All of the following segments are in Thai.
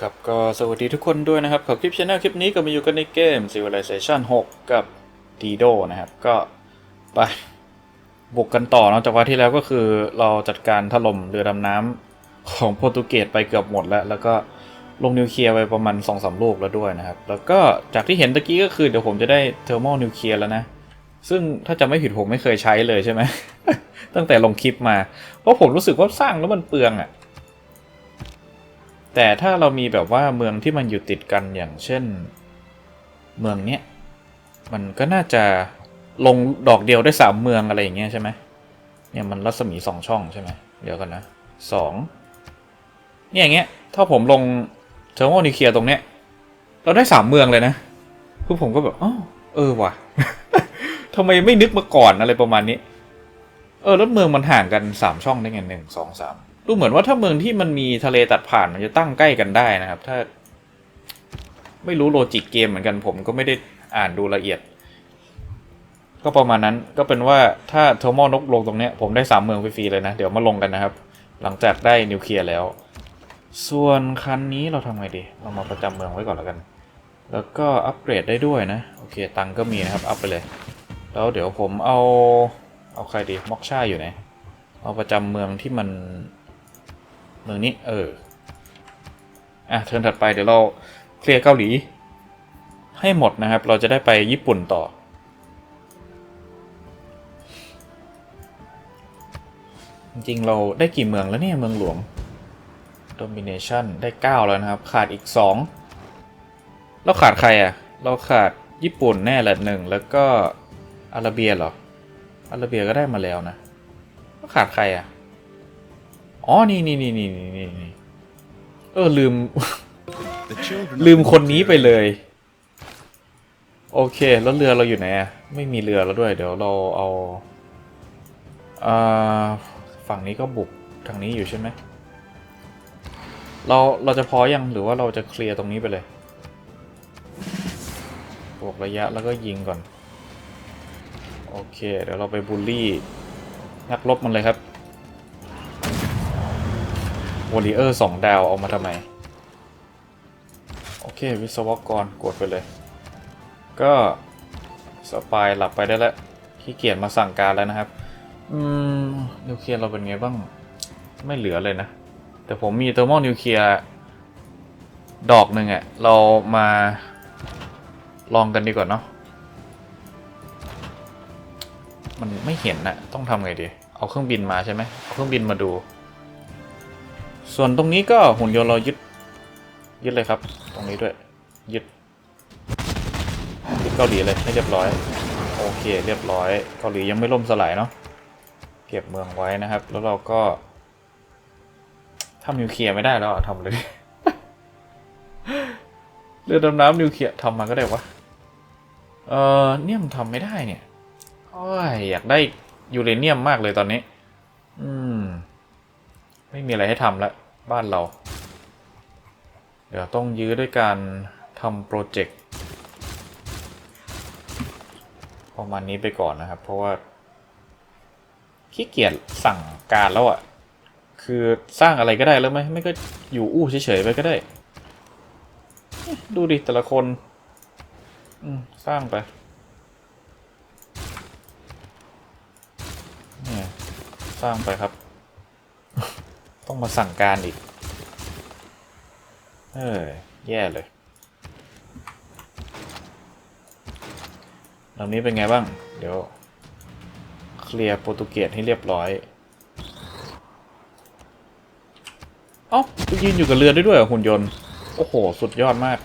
ครับก็สวัสดีทุกคนด้วยนะครับขอคลิปช anel คลิปนี้ก็มาอยู่กันในเกม Civilization 6 กับ Dido นะครับ ก็ไปบุกกันต่อเนอกจากว่าที่แล้วก็คือเราจัดการถล่มเรือดำน้ำของโปรตุเกสไปเกือบหมดแล้ว แล้วก็ลงนิวเคลียร์ไปประมาณ2อสลูกแล้วด้วยนะครับ แล้วก็จากที่เห็นตะกี้ก็คือเดี๋ยวผมจะได้เทอร์โมนิวเคลียร์แล้วนะ ซึ่งถ้าจะไม่ผิดผมไม่เคยใช้เลยใช่ไหมตั้งแต่ลงคลิปมา เพราะผมรู้สึกว่าสร้างแล้วมันเปลืองอะ่ะ แต่ถ้าเรามีแบบว่าเมืองที่มันอยู่ติดกันอย่างเช่น เมืองเนี้ยมันก็น่าจะลงดอกเดียวได้สามเมืองอะไรอย่างเงี้ยใช่ไหมเนี่ยมันรัศมีสองช่องใช่ไหมเดี๋ยวกันนะสองเนี่ยอย่างเงี้ยถ้าผมลงเทอร์โมนิเคียร์ตรงเนี้ยเราได้สามเมืองเลยนะคือผมก็แบบอ๋อเออว่ะทำไมไม่นึกมาก่อนอะไรประมาณนี้ เออแล้วเมืองมันห่างกันสามช่องได้ไงหนึ่งสองสาม ดูเหมือนว่าถ้าเมืองที่มันมีทะเลตัดผ่านมันจะตั้งใกล้กันได้นะครับ ถ้า ไม่รู้โลจิกเกมเหมือนกันผมก็ไม่ได้อ่านดูละเอียด ก็ประมาณนั้นก็เป็นว่าถ้าเทอร์โมนกลงตรงเนี้ยผมได้สามเมืองฟรีๆเลยนะ เดี๋ยวมาลงกันนะครับ หลังจากได้นิวเคลียร์แล้ว ส่วนคันนี้เราทำไงดีเรามาประจำเมืองไว้ก่อนแล้วกัน แล้วก็อัปเกรดได้ด้วยนะโอเคตังก็มีนะครับอัพไปเลย แล้วเดี๋ยวผมเอาเอาใครดีม็อกชาอยู่ไหนเอาประจำเมืองที่มัน เมืองนี้ เออ อะเทิร์นถัดไปเดี๋ยวเราเคลียร์เกาหลี ให้หมดนะครับ เราจะได้ไปญี่ปุ่นต่อ จริงเราได้กี่เมืองแล้วเนี่ยเมืองหลวง Domination ได้ 9 แล้วนะครับ ขาดอีก 2 เราขาดใครอะ เราขาดญี่ปุ่นแน่แหละหนึ่งแล้วก็อาราเบียเหรออาราเบียก็ได้มาแล้วนะ ขาดใครอะ อ๋อ นี่นี่นี่นี่นี่นี่เออลืม ลืมคนนี้ไปเลย โอเค แล้วเรือเราอยู่ไหนอะไม่มีเรือแล้วด้วย เดี๋ยวเราเอาอ่าฝั่งนี้ก็บุกทางนี้อยู่ใช่ไหมเราเราจะพอยังหรือว่าเราจะเคลียร์ตรงนี้ไปเลยบวกระยะแล้วก็ยิงก่อน โอเค เดี๋ยวเราไปบูลลี่นักลบมันเลยครับ วอริเออร์สองดาวเอามาทำไม โอเค วิศวกรกดไปเลย ก็สปายหลับไปได้แล้วขี้เกียจมาสั่งการแล้วนะครับ อืม นิวเคลียร์เราเป็นไงบ้าง ไม่เหลือเลยนะ แต่ผมมีเทอร์โมนิวเคลียร์ดอกหนึ่งอะเรามาลองกันดีกว่าเนาะมันไม่เห็นนะต้องทำไงดี เอาเครื่องบินมาใช่ไหมเอาเครื่องบินมาดู ส่วนตรงนี้ก็หุ่นยนต์เรายึด ยึดเลยครับ ตรงนี้ด้วย ยึดยึดเกาหลีเลยให้เรียบร้อย โอเค เรียบร้อย เกาหลียังไม่ล่มสลายเนาะ เก็บเมืองไว้นะครับ แล้วเราก็ทำนิวเคลียร์ไม่ได้แล้วทำเลย เรือดำน้ำนิวเคลียร์ทำมาก็ได้วะ เออเนี่ยมันทำไม่ได้เนี่ยโอ้ยอยากได้ยูเรเนียมมากเลยตอนนี้ อืม ไม่มีอะไรให้ทำแล้วบ้านเรา เดี๋ยวต้องยื้อด้วยการทำโปรเจกต์ประมาณนี้ไปก่อนนะครับ เพราะว่าขี้เกียจสั่งการแล้วอะ่ะ คือสร้างอะไรก็ได้แล้วไหมไม่ก็อยู่อู้เฉยๆไปก็ได้ ดูดิแต่ละคนสร้างไปสร้างไปครับ ต้องมาสั่งการอีก เออ แย่เลยลำนี้เป็นไงบ้าง เดี๋ยว เคลียร์โปรตุเกสให้เรียบร้อย เอ้ายืนอยู่กับเรือได้ด้วยหุ่นยนต์ โอ้โห สุดยอดมาก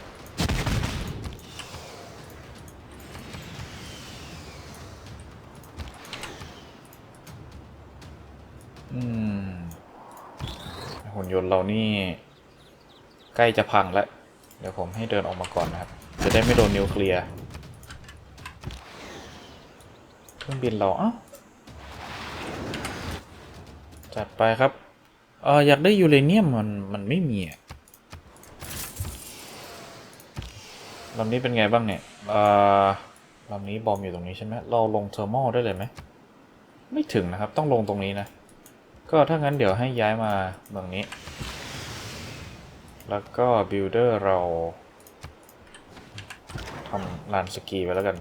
อืม หุ่น ยนต์เรานี่ ใกล้จะพังแล้ว เดี๋ยวผมให้เดินออกมาก่อนนะครับ จะได้ไม่โดนนิวเคลียร์เครื่องบินเราเอ้าจัดไปครับเอออยากได้ยูเรเนียมมันมันไม่มีอะลำนี้เป็นไงบ้างเนี่ยเออลำนี้บอมอยู่ตรงนี้ใช่ไหมเราลงเทอร์โมได้เลยไหม ไม่ถึงนะครับ ต้องลงตรงนี้นะ ก็ถ้างั้นเดี๋ยวให้ย้ายมาเมืองนี้ แล้วก็บิลดเดอร์เราทำลานสกีไปแล้วกัน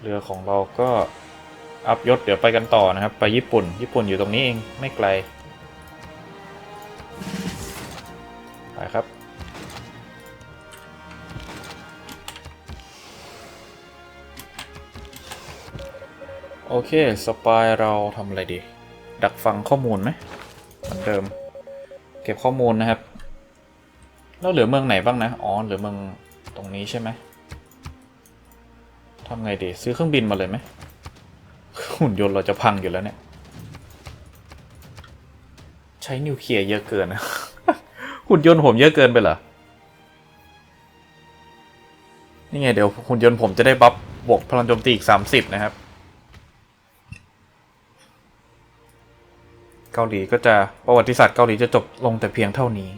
เรือของเราก็อัพยศเดี๋ยวไปกันต่อนะครับ ไปญี่ปุ่น ญี่ปุ่นอยู่ตรงนี้เอง ไม่ไกล ไปครับ โอเค สปายเราทำอะไรดี ดักฟังข้อมูลไหมเหมือนเดิม เก็บข้อมูลนะครับ แล้วเหลือเมืองไหนบ้างนะ อ๋อ เหลือเมืองตรงนี้ใช่ไหมทำไงดี ซื้อเครื่องบินมาเลยไหม หุ่นยนต์เราจะพังอยู่แล้วเนี่ย ใช้นิวเคลียร์เยอะเกินนะ หุ่นยนต์ผมเยอะเกินไปเหรอ นี่ไงเดี๋ยวหุ่นยนต์ผมจะได้บัฟบวกพลังโจมตีอีก 30 นะครับ เกาหลีก็จะประวัติศาสตร์เกาหลีจะจบลงแต่เพียงเท่านี้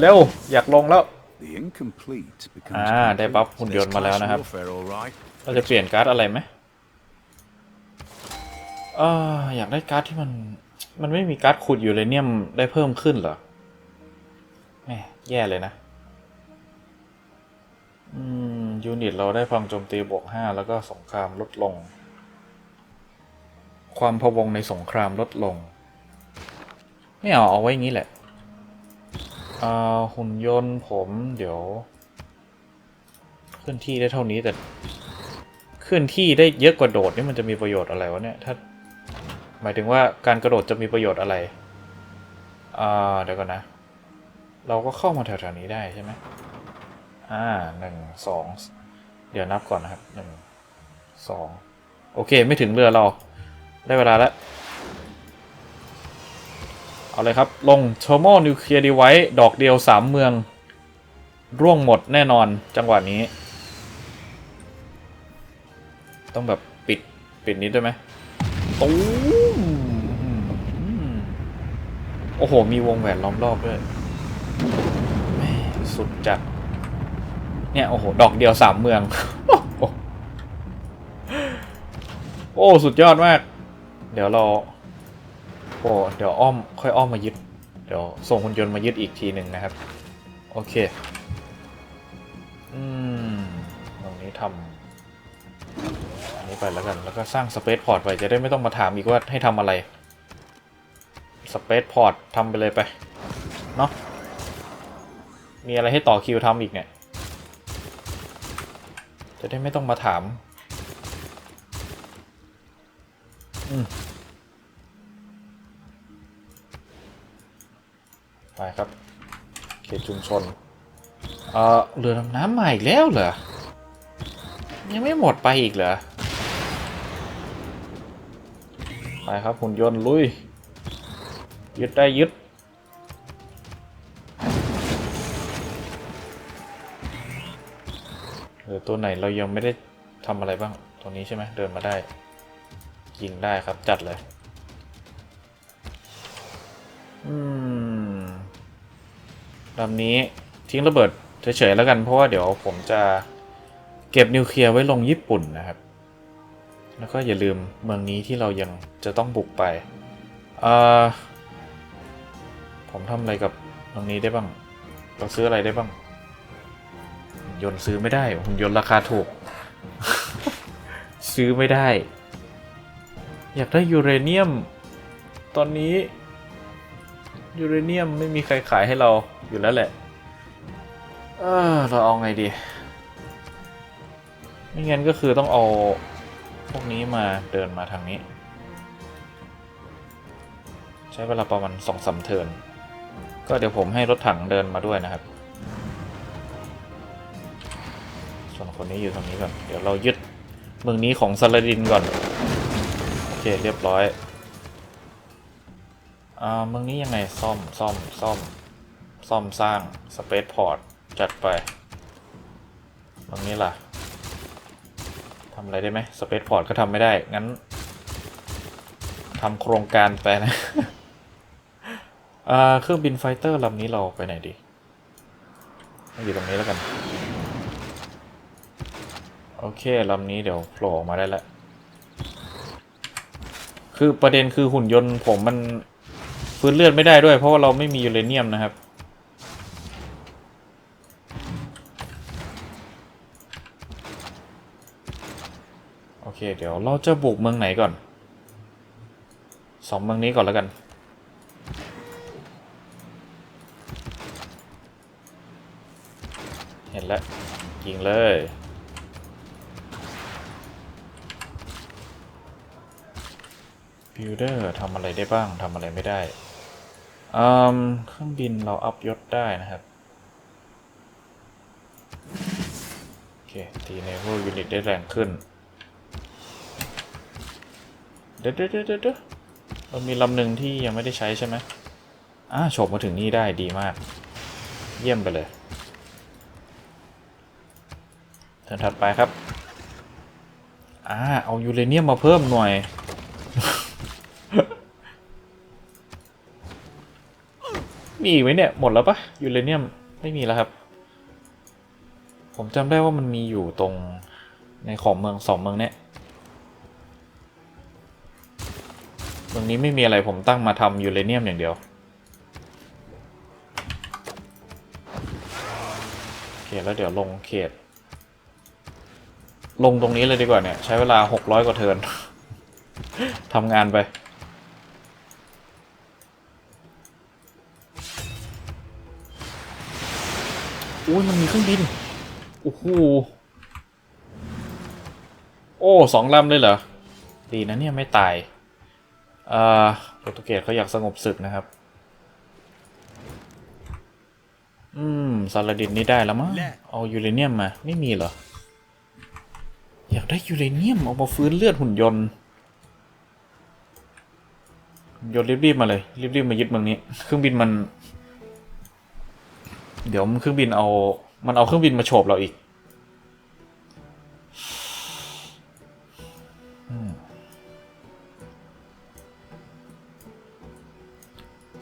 เร็วๆอยากลงแล้ว The incomplete becomes อ่าได้ complete. บัฟหุ่นยนต์มาแล้วนะครับ It's class warfare, all right. เราจะเปลี่ยนการ์ดอะไรไหมเอออยากได้การ์ดที่มัน มันไม่มีการ์ดขุดยูเรเนียมได้เพิ่มขึ้นเหรอแหมแย่เลยนะ อืม ยูนิตเราได้พลังโจมตีบวกห้าแล้วก็สงครามลดลง ความพะวงในสงครามลดลง ไม่เอาเอาไว้งี้แหละอ่าหุ่นยนต์ผมเดี๋ยว เคลื่อนที่ได้เท่านี้แต่ เคลื่อนที่ได้เยอะกว่าโดดนี่มันจะมีประโยชน์อะไรวะเนี่ยถ้าหมายถึงว่าการกระโดดจะมีประโยชน์อะไรอ่าเดี๋ยวก่อนนะ เราก็เข้ามาแถวๆนี้ได้ใช่ไหมอ่าหนึ่งสองเดี๋ยวนับก่อนนะครับหนึ่งสองโอเค ไม่ถึงเรือเรา ได้เวลาแล้ว เอาเลยครับ ลงเทอร์โมนิวเคลียร์ดีไว้ดอกเดียวสามเมือง ร่วงหมดแน่นอนจังหวะนี้ ต้องแบบปิด ปิดนิดได้ไหมตูมโอ้โห มีวงแหวนล้อมรอบด้วยสุดจัดเนี่ย โอ้โห ดอกเดียวสามเมือง โอ้ สุดยอดมาก เดี๋ยวเราโอ้เดี๋ยวอ้อมค่อยอ้อมมายึด เดี๋ยวส่งหุ่นยนต์มายึดอีกทีหนึ่งนะครับ โอเค อืม ตรงนี้ทำอันนี้ไปแล้วกัน แล้วก็สร้างสเปซพอร์ตไปจะได้ไม่ต้องมาถามอีกว่าให้ทำอะไร สเปซพอร์ตทำไปเลยไป เนาะมีอะไรให้ต่อคิวทำอีกเนี่ย จะได้ไม่ต้องมาถาม อืม ไปครับ เขตชุมชน เออเรือดำน้ำใหม่แล้วเหรอ ยังไม่หมดไปอีกเหรอ ไปครับหุ่นยนต์ลุย ยึดได้ยึดเออตัวไหนเรายังไม่ได้ทำอะไรบ้าง ตัวนี้ใช่ไหมเดินมาได้ ยิงได้ครับจัดเลย อืมลำนี้ทิ้งระเบิดเฉยๆแล้วกันเพราะว่าเดี๋ยวผมจะเก็บนิวเคลียร์ไว้ลงญี่ปุ่นนะครับ แล้วก็อย่าลืมเมืองนี้ที่เรายังจะต้องบุกไปเอ่อผมทำอะไรกับเมืองนี้ได้บ้าง เราซื้ออะไรได้บ้าง ยนต์ซื้อไม่ได้หุ่นยนต์ราคาถูก ซื้อไม่ได้ อยากได้ยูเรเนียม ตอนนี้ยูเรเนียมไม่มีใครขายให้เราอยู่แล้วแหละ เออเราเอาไงดี ไม่งั้นก็คือต้องเอาพวกนี้มาเดินมาทางนี้ ใช้เวลาประมาณสองสามเทิร์นก็เดี๋ยวผมให้รถถังเดินมาด้วยนะครับ ส่วนคนนี้อยู่ตรงนี้ก่อน เดี๋ยวเรายึดเมืองนี้ของซาลาดินก่อน เคเรียบร้อย อ่าเมืองนี้ยังไงซ่อมซ่อมซ่อมซ่อมสร้างสเปซพอร์ตจัดไปเมืองนี้ล่ะทำอะไรได้ไหมสเปซพอร์ตก็ทำไม่ได้ งั้นทำโครงการไปนะอ่าเครื่องบินไฟเตอร์ลำนี้เราไปไหนดีมาอยู่ตรงนี้แล้วกัน โอเคลำนี้เดี๋ยวโผล่ออกมาได้แล้ว คือประเด็นคือหุ่นยนต์ผมมันฟื้นเลือดไม่ได้ด้วย เพราะว่าเราไม่มียูเรเนียมนะครับ โอเค เดี๋ยวเราจะบุกเมืองไหนก่อนสองเมืองนี้ก่อนแล้วกัน เห็นแล้วยิงเลย บิลเดอร์ทำอะไรได้บ้างทำอะไรไม่ได้อืมเครื่องบินเราอัพยศได้นะครับ โอเค ตีเนเวอร์ยูนิตได้แรงขึ้นเดี๋ยวเดี๋ยวเดี๋ยวเดี๋ยวเรามีลำหนึ่งที่ยังไม่ได้ใช้ใช่ไหมอ่าโฉบมาถึงนี่ได้ดีมาก เยี่ยมไปเลยเทินถัดไปครับ อ่า เอายูเรเนียมมาเพิ่มหน่อย มีอีกไหมเนี่ย หมดแล้วปะยูเรเนียมไม่มีแล้วครับ ผมจำได้ว่ามันมีอยู่ตรงในของเมืองสองเมืองเนี้ยเมืองนี้ไม่มีอะไรผมตั้งมาทำยูเรเนียมอย่างเดียวโอเคแล้วเดี๋ยวลงเขต ลงตรงนี้เลยดีกว่าเนี่ย ใช้เวลาหกร้อยกว่าเทิร์นทำงานไป โอ้ยมันมีเครื่องบิน โอ้โห โอ้สองลำเลยเหรอ ดีนะเนี่ยไม่ตาย เอ่อโปรตุเกสเขาอยากสงบศึกนะครับ อืมซาลาดินนี่ได้แล้วมั้ง เอายูเรเนียมมา ไม่มีเหรอ อยากได้ยูเรเนียมเอามาฟื้นเลือดหุ่นยนต์หุ่นยนต์รีบๆมาเลย รีบๆมายึดเมืองนี้ เครื่องบินมัน เดี๋ยวเครื่องบินเอา มันเอาเครื่องบินมาโฉบเราอีก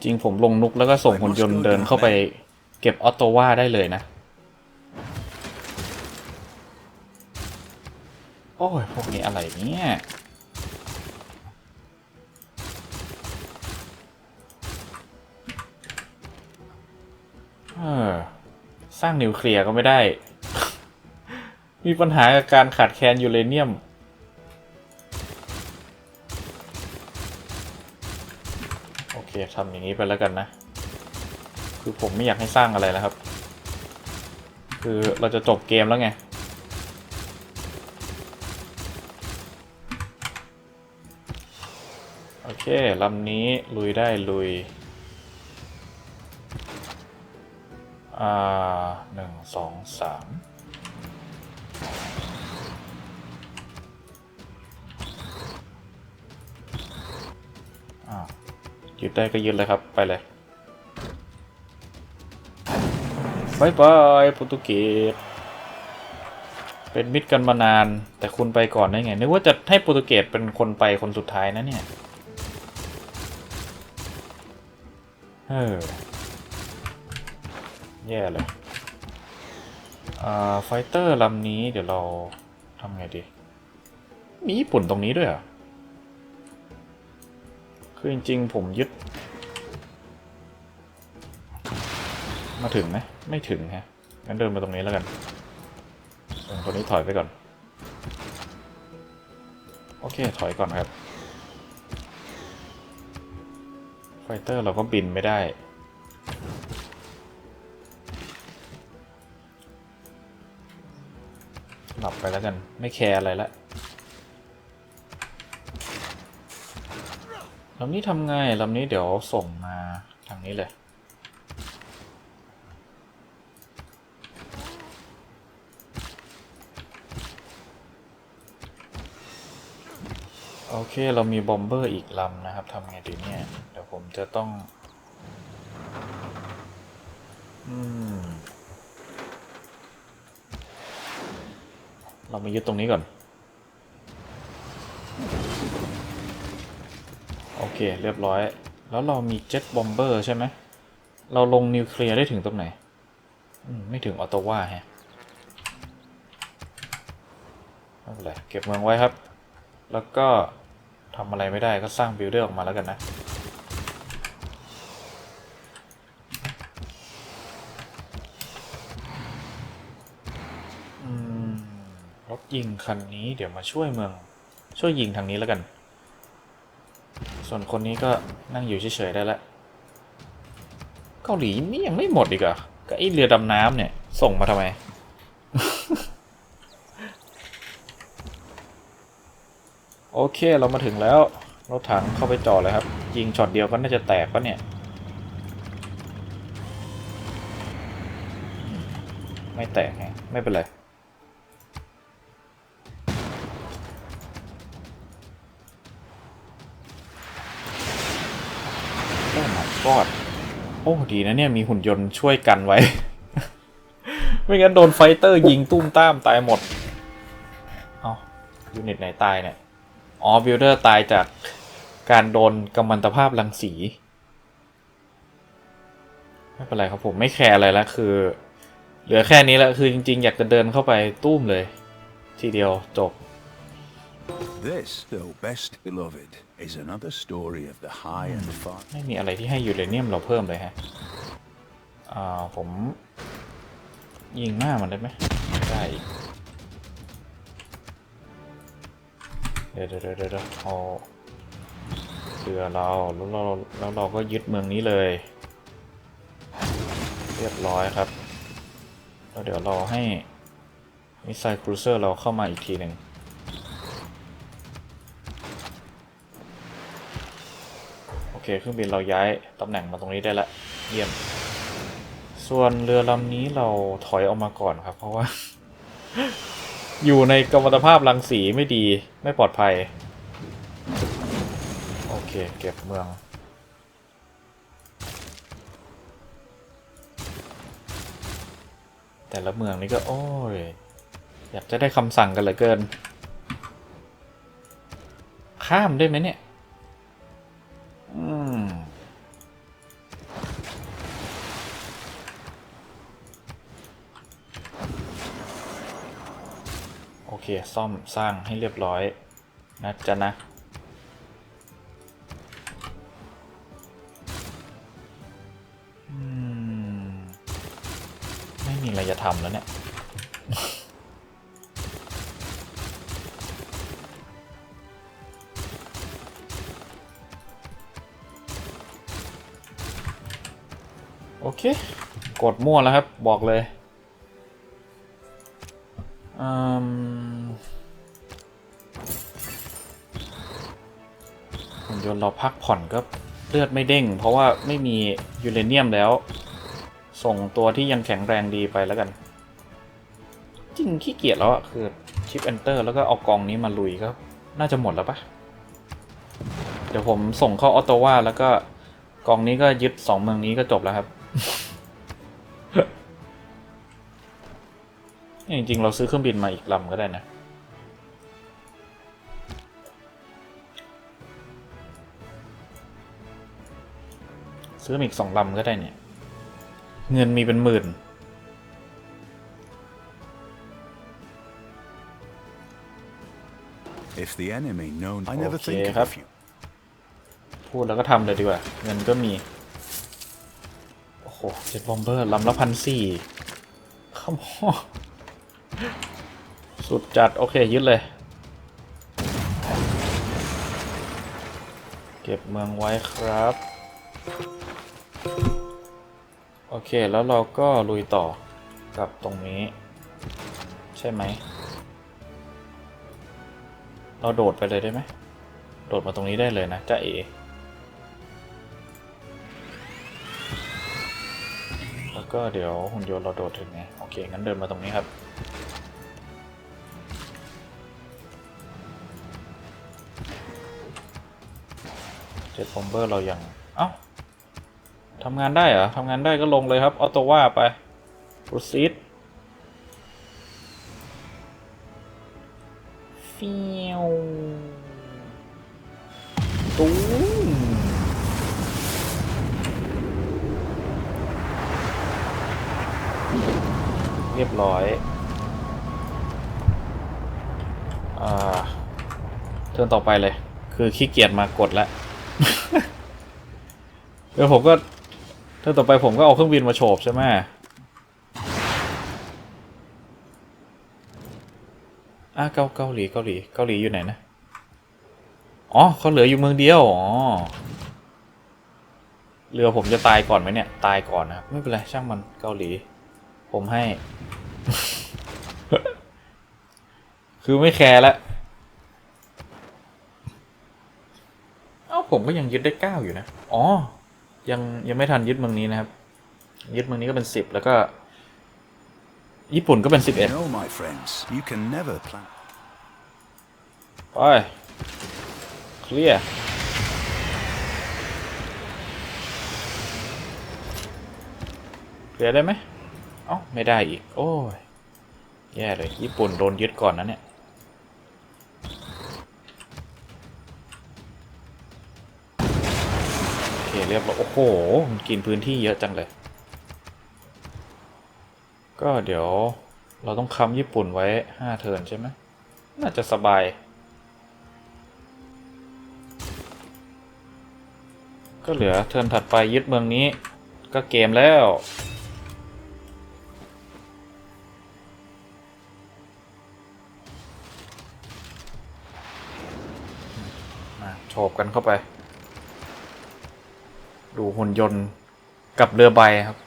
จริงผมลงนุกแล้วก็ส่งหุ่นยนต์เดินเข้าไปเก็บออตโตวาได้เลยนะ โอ้ย พวกนี้อะไรเนี่ย ออสร้างนิวเคลียร์ก็ไม่ได้ มีปัญหากับการขาดแคลนยูเรเนียม โอเคทำอย่างนี้ไปแล้วกันนะ คือผมไม่อยากให้สร้างอะไรแล้วครับ คือเราจะจบเกมแล้วไงโอเคลำนี้ลุยได้ลุย อ่าหนึ่งสองสามอ้ายึดได้ก็ยึดเลยครับ ไปเลยบายบายโปรตุเกสเป็นมิตรกันมานาน แต่คุณไปก่อนได้ไง นึกว่าจะให้โปรตุเกสเป็นคนไปคนสุดท้ายนะเนี่ย เออ แย่เลยอ่าไฟเตอร์ลำนี้เดี๋ยวเราทำไงดี มีญี่ปุ่นตรงนี้ด้วยเหรอคือจริงๆ ผมยึด มาถึงไหมไม่ถึงฮะงั้นเดินมาตรงนี้แล้วกันตรงตัวนี้ถอยไปก่อน โอเค ถอยก่อนครับ ไฟเตอร์เราก็บินไม่ได้ ลับไปแล้วกัน ไม่แคร์อะไรละลำนี้ทำไงลำนี้เดี๋ยวส่งมาทางนี้เลย โอเคเรามีบอมเบอร์อีกลำนะครับทำไงดีเนี่ย เดี๋ยวผมจะต้อง อืม เรามายึดตรงนี้ก่อน โอเค เรียบร้อย แล้วเรามีเจ็ตบอมเบอร์ใช่ไหม เราลงนิวเคลียร์ได้ถึงตรงไหน ไม่ถึงออตโตวาฮะไม่เป็นไรเก็บเมืองไว้ครับ แล้วก็ทำอะไรไม่ได้ก็สร้างบิลเดอร์ออกมาแล้วกันนะ อืมรถ ยิงคันนี้เดี๋ยวมาช่วยเมือง ช่วยยิงทางนี้แล้วกัน ส่วนคนนี้ก็นั่งอยู่เฉยๆได้แล้วเกาหลีนี่ยังไม่หมดอีกเหรอะก็ไอเรือดำน้ำเนี่ย ส่งมาทำไม โอเคเรามาถึงแล้วรถถังเข้าไปจอดเลยครับ ยิงช็อตเดียวก็น่าจะแตกปะเนี่ย ไม่แตกไงไม่เป็นไร โอ้ดีนะเนี่ยมีหุ่นยนต์ช่วยกันไว้ ไม่งั้นโดนไฟเตอร์ยิงตุ้มต้ามตายหมด เอายูนิตไหนตายเนี่ย อ๋อบิลเดอร์ตายจากการโดนกัมมันตภาพรังสี ไม่เป็นไรครับผมไม่แคร์อะไรแล้วคือ เหลือแค่นี้แล้วคือจริง ๆ อยากจะเดินเข้าไปตุ้มเลย ทีเดียวจบ This, though best beloved, is another story of the high and far. ไม่มีอะไรที่ให้ยูเรเนียมเราเพิ่มเลยฮะอ่าผมยิงหน้ามันได้ไหมได้อีกเดี๋ยวเดี๋ยวเดี๋ยวเดี๋ยวเอาเรือเราแล้วเราแล้วเราก็ยึดเมืองนี้เลย เรียบร้อยครับแล้วเดี๋ยวเราให้มิสไซล์ครูเซอร์เราเข้ามาอีกทีหนึ่ง เคเครื่องบินเราย้ายตำแหน่งมาตรงนี้ได้ละเยี่ยม ส่วนเรือลำนี้เราถอยออกมาก่อนครับ เพราะว่า อยู่ในกัมมันตภาพรังสีไม่ดีไม่ปลอดภัย โอเค เก็บเมืองแต่ละเมืองนี่ก็โอ้ยอยากจะได้คำสั่งกันเหลือเกิน ข้ามได้ไหมเนี่ย อืมโอเค ซ่อมสร้างให้เรียบร้อย นะจ๊ะนะ ไม่มีอะไรจะทำแล้วเนี่ย กดมั่วแล้วครับ บอกเลยอืมหุ่นยนต์เราพักผ่อนก็เลือดไม่เด้ง เพราะว่าไม่มียูเรเนียมแล้ว ส่งตัวที่ยังแข็งแรงดีไปแล้วกัน จริงขี้เกียจแล้วอะคือชิป Enter แล้วก็เอากองนี้มาลุยก็น่าจะหมดแล้วปะเดี๋ยวผมส่งเข้าออโตวาแล้วก็กองนี้ก็ยึดสองเมืองนี้ก็จบแล้วครับ จริงๆ เราซื้อเครื่องบินมาอีกลำก็ได้นะ ซื้อมาอีกสองลำก็ได้เนี่ย เงินมีเป็นหมื่น If the enemy known, I never Okay, think ครับ of you. พูดแล้วก็ทำเลยดีกว่า เงินก็มี โอ้โหเจ็ดบอมเบอร์ลำละพันสี่ขโมยสุดจัด โอเค ยึดเลย เก็บเมืองไว้ครับ โอเค แล้วเราก็ลุยต่อกับตรงนี้ ใช่ไหม เราโดดไปเลยได้ไหม โดดมาตรงนี้ได้เลยนะจ้าเอ ก็เดี๋ยวหุ่นยนต์เราโดดถึงไง โอเค งั้นเดินมาตรงนี้ครับเจ็ตบอมเบอร์เรายัง เอ้าทำงานได้เหรอทำงานได้ก็ลงเลยครับ ออโตว่าไป proceed ฟิวตุ้ม เรียบร้อยอ่าเทิร์นต่อไปเลย คือขี้เกียจมากดแล้วเดี๋ยวผมก็เถ้าต่อไปผมก็เอาเครื่องบินมาโฉบใช่ไหมอะเกาเกาหลีเกาหลีเกาหลีอยู่ไหนนะ อ๋อเขาเหลืออยู่เมืองเดียว อ๋อ เรือผมจะตายก่อนไหมเนี่ย ตายก่อนนะครับไม่เป็นไรช่างมันเกาหลี ผมให้ คือไม่แคร์แล้วเอ้าผมก็ยังยึดได้เก้าอยู่นะ อ๋อ ยังยังไม่ทันยึดเมืองนี้นะครับ ยึดเมืองนี้ก็เป็นสิบแล้วก็ ญี่ปุ่นก็เป็นสิบเอ็ด You know, my friends, you can never plan. ไป เคลียร์ เคลียร์ได้ไหม เอ้าไม่ได้อีก โอ้ย แย่เลย ญี่ปุ่นโดนยึดก่อนนะเนี่ย โอเคเรียบร้อย โอ้โห มันกินพื้นที่เยอะจังเลย ก็เดี๋ยวเราต้องค้ำญี่ปุ่นไว้ห้าเทิร์นใช่ไหม น่าจะสบาย ก็เหลือเทิร์นถัดไปยึดเมืองนี้ ก็เกมแล้ว กันเข้าไป ดูหุ่นยนต์กับเรือใบครับ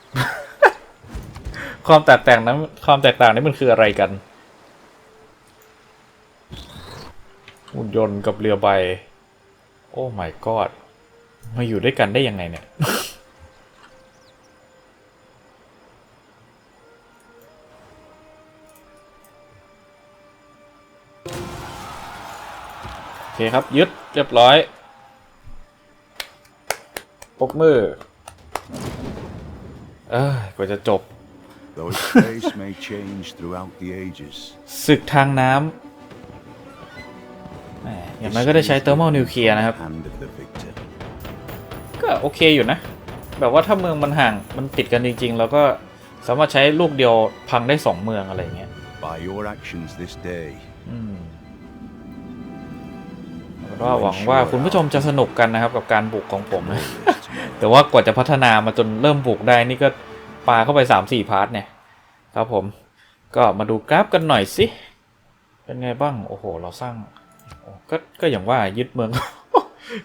ความแตกต่างนั้นความแตกต่างนี้มันคืออะไรกัน หุ่นยนต์กับเรือใบ โอ้ my god มาอยู่ด้วยกันได้ยังไงเนี่ยโอเคครับ ยึดเรียบร้อย ปรบมือ เอ้ยกว่าจะจบ Though its face may change throughout the ages, ศึกทางน้ำแหมอย่างน้อยก็ได้ใช้เทอร์ม l นิวเคลียร์นะครับ hand of the victor. ก็โอเคอยู่นะ แบบว่าถ้าเมืองมันห่างมันติดกันจริง ๆ แล้วก็สามารถใช้ลูกเดียวพังได้สองเมืองอะไรเงี้ย By your actions this day, อืมก็หวังว่าคุณผู้ชมจะสนุกกันนะครับกับการบุกของผมนะ glorious tomorrow. แต่ว่ากว่าจะพัฒนามาจนเริ่มบุกได้นี่ก็ปลาเข้าไปสามสี่พาร์ทเนี่ยครับผมก็มาดูกราฟกันหน่อยสิ เป็นไงบ้าง โอ้โห เราสร้างก็ก็อย่างว่ายึดเมือง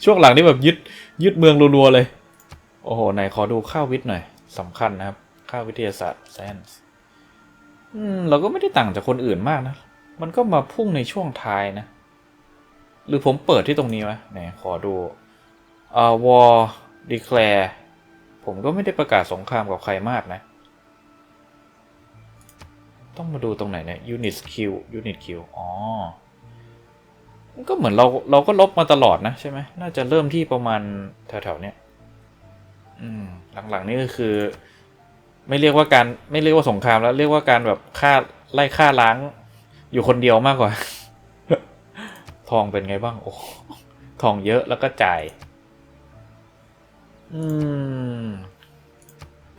ช่วงหลังนี่แบบยึดยึดเมืองรัวๆเลย โอ้โหไหนขอดูข้าววิทย์หน่อยสำคัญนะครับข้าววิทยาศาสตร์ science อืมเราก็ไม่ได้ต่างจากคนอื่นมากนะ มันก็มาพุ่งในช่วงท้ายนะ หรือผมเปิดที่ตรงนี้ไหมไหนขอดูอ่าวอ declare ผมก็ไม่ได้ประกาศสงครามกับใครมากนะ ต้องมาดูตรงไหนเนี่ย unit skill unit skill อ๋อก็เหมือนเราเราก็ลบมาตลอดนะใช่ไหม น่าจะเริ่มที่ประมาณแถวๆเนี้ยอืม หลังๆนี่ก็คือ ไม่เรียกว่าการไม่เรียกว่าสงครามแล้ว เรียกว่าการแบบฆ่าไล่ฆ่าล้าง อยู่คนเดียวมากกว่า ทองเป็นไงบ้าง โอ้ ทองเยอะแล้วก็จ่าย อืม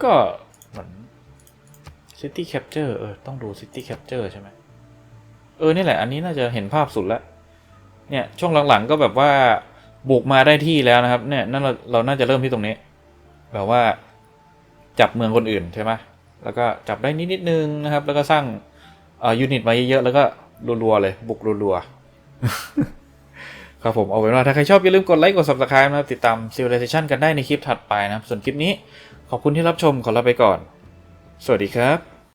ก็เหมือน City Capture เออ ต้องดู City Capture ใช่ไหม เออ นี่แหละ อันนี้น่าจะเห็นภาพสุดแล้ว เนี่ย ช่วงหลังๆ ก็แบบว่า บุกมาได้ที่แล้วนะครับ เนี่ยนั่นเราเราน่าจะเริ่มที่ตรงนี้ แบบว่า จับเมืองคนอื่นใช่ไหม แล้วก็จับได้นิดนิดนึงนะครับ แล้วก็สร้างอ่อยูนิตมาเยอะๆ แล้วก็รัวๆเลย บุกรัวๆ ครับผมเอาไว้ว่าถ้าใครชอบอย่าลืมกดไลค์กด subscribe นะครับ ติดตาม Civilization กันได้ในคลิปถัดไปนะครับ ส่วนคลิปนี้ขอบคุณที่รับชมขอลาไปก่อน สวัสดีครับ